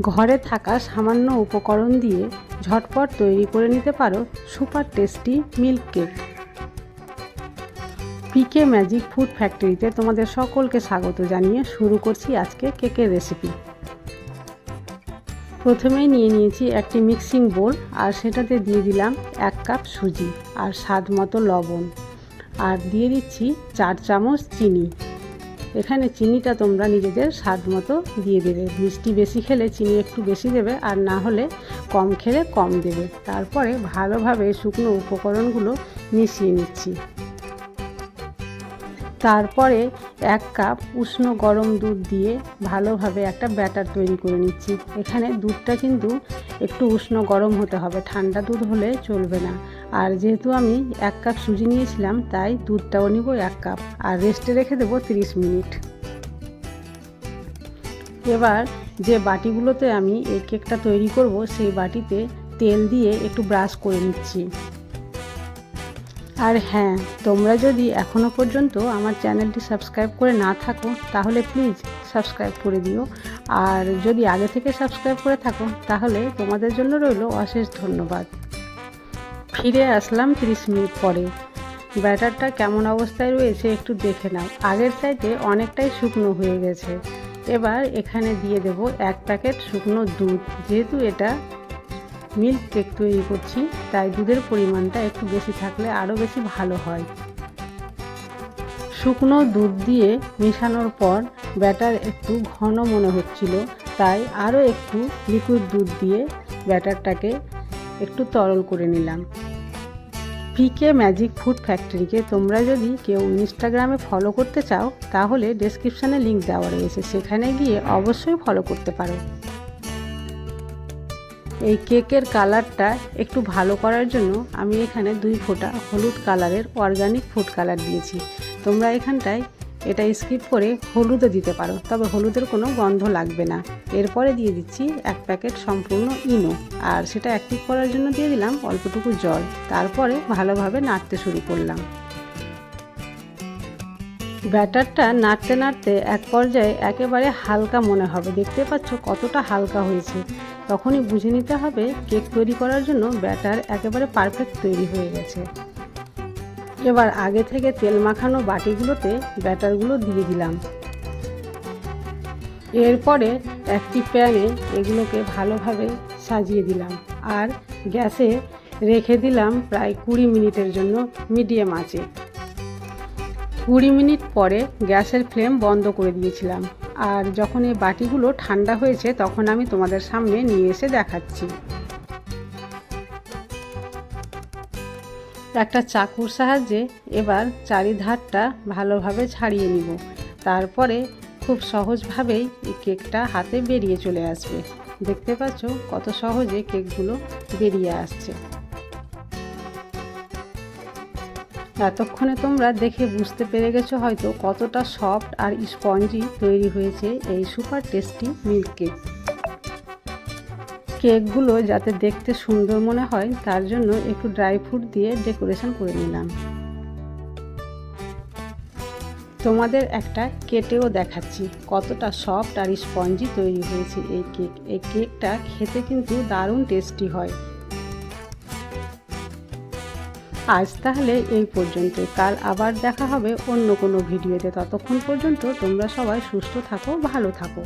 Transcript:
ঘরে থাকা সামান্য উপকরণ দিয়ে ঝটপট তৈরি করে নিতে পারো super tasty milk cake PK magic food ফ্যাক্টরিতে তোমাদের সকলকে স্বাগত জানিয়ে শুরু করছি আজকে কেকের রেসিপি প্রথমেই নিয়ে নিয়েছি একটি মিক্সিং বোল আর সেটাতে দিয়ে দিলাম এক কাপ সুজি আর স্বাদ মতো লবণ। আর দিয়ে দিচ্ছি চার চামচ চিনি। এখানে চিনিটা তোমরা নিজেদের স্বাদ মতো দিয়ে দেবে। মিষ্টি বেশি খেলে চিনি একটু বেশি দেবে আর না হলে কম খেলে কম দেবে। তারপরে ভালোভাবে শুকনো উপকরণগুলো মিশিয়ে নিচ্ছি। তারপরে এক কাপ উষ্ণ গরম দুধ দিয়ে ভালোভাবে একটা ব্যাটার তৈরি করে নিচ্ছি। এখানে দুধটা কিন্তু একটু উষ্ণ গরম হতে হবে। ঠান্ডা দুধ হলে চলবে না। আর যেহেতু আমি এক কাপ সুজি নিয়েছিলাম, তাই দুধটাও নিব এক কাপ আর রেস্টে রেখে দেবো 30 মিনিট। এবার যে বাটিগুলোতে আমি এই কেকটা তৈরি করব, সেই বাটিতে তেল দিয়ে একটু ব্রাশ করে নিচ্ছি। আর হ্যাঁ তোমরা যদি এখনও পর্যন্ত আমার চ্যানেলটি সাবস্ক্রাইব করে না থাকো, তাহলে প্লিজ সাবস্ক্রাইব করে দিও। আর যদি আগে থেকে সাবস্ক্রাইব করে থাকো, তাহলে তোমাদের জন্য রইল অশেষ ধন্যবাদ। ফিরে আসলাম 30 মিনিট পরে। ব্যাটারটা কেমন অবস্থায় রয়েছে একটু দেখে নাও। আগের চাইতে অনেকটাই শুকনো হয়ে গেছে। এবার এখানে দিয়ে দেব এক প্যাকেট শুকনো দুধ। যেহেতু এটা মিল্ক কেক তৈরি করছি, তাই দুধের পরিমাণটা একটু বেশি থাকলে আরও বেশি ভালো হয়। শুকনো দুধ দিয়ে মেশানোর পর ব্যাটার একটু ঘন মনে হচ্ছিল, তাই আরও একটু লিকুইড দুধ দিয়ে ব্যাটারটাকে একটু তরল করে নিলাম। পিকে ম্যাজিক ফুড ফ্যাক্টরিকে তোমরা যদি কেউ ইনস্টাগ্রামে ফলো করতে চাও, তাহলে ডেসক্রিপশানে লিঙ্ক দেওয়া রয়েছে। সেখানে গিয়ে অবশ্যই ফলো করতে পারো। এই কেকের কালারটা একটু ভালো করার জন্য আমি এখানে দুই ফোঁটা হলুদ কালারের অর্গানিক ফুড কালার দিয়েছি। তোমরা এখানটায় এটা স্কিপ করে হলুদও দিতে পারো, তবে হলুদের কোনো গন্ধ লাগবে না। এরপরে দিয়ে দিচ্ছি এক প্যাকেট সম্পূর্ণ ইনো, আর সেটা অ্যাক্টিভ করার জন্য দিয়ে দিলাম অল্পটুকু জল। তারপরে ভালোভাবে নাড়তে শুরু করলাম। ব্যাটারটা নাড়তে নাড়তে এক পর্যায়ে একেবারে হালকা মনে হবে। দেখতে পাচ্ছ কতটা হালকা হয়েছে। তখনই বুঝে নিতে হবে কেক তৈরি করার জন্য ব্যাটার একেবারে পারফেক্ট তৈরি হয়ে গেছে। এবার আগে থেকে তেল মাখানো বাটিগুলোতে ব্যাটারগুলো দিয়ে দিলাম। এরপরে একটি প্যানে এগুলোকে ভালোভাবে সাজিয়ে দিলাম আর গ্যাসে রেখে দিলাম প্রায় কুড়ি মিনিটের জন্য মিডিয়াম আঁচে। কুড়ি মিনিট পরে গ্যাসের ফ্লেম বন্ধ করে দিয়েছিলাম আর যখন এই বাটিগুলো ঠান্ডা হয়েছে তখন আমি তোমাদের সামনে নিয়ে এসে দেখাচ্ছি। একটা চাকুর সাহায্যে এবার চারিধারটা ভালোভাবে ছাড়িয়ে নিব। তারপরে খুব সহজভাবেই এই কেকটা হাতে বেরিয়ে চলে আসবে। দেখতে পাচ্ছ কত সহজে কেকগুলো বেরিয়ে আসছে। এতক্ষণে তোমরা দেখে বুঝতে পেরে গেছো হয়তো কতটা সফট আর স্পঞ্জি তৈরি হয়েছে এই সুপার টেস্টি মিল্ক কেক। কেকগুলো যাতে দেখতে সুন্দর মনে হয়, তার জন্য একটু ড্রাই ফ্রুট দিয়ে ডেকোরেশন করে নিলাম। তোমাদের একটা কেটেও দেখাচ্ছি, কতটা সফট আর স্পঞ্জি তৈরি হয়েছে এই কেক। এই কেকটা খেতে কিন্তু দারুণ টেস্টি হয়। আজ তাহলে এই পর্যন্ত। কাল আবার দেখা হবে অন্য কোনো ভিডিওতে। ততক্ষণ পর্যন্ত তোমরা সবাই সুস্থ থাকো, ভালো থাকো।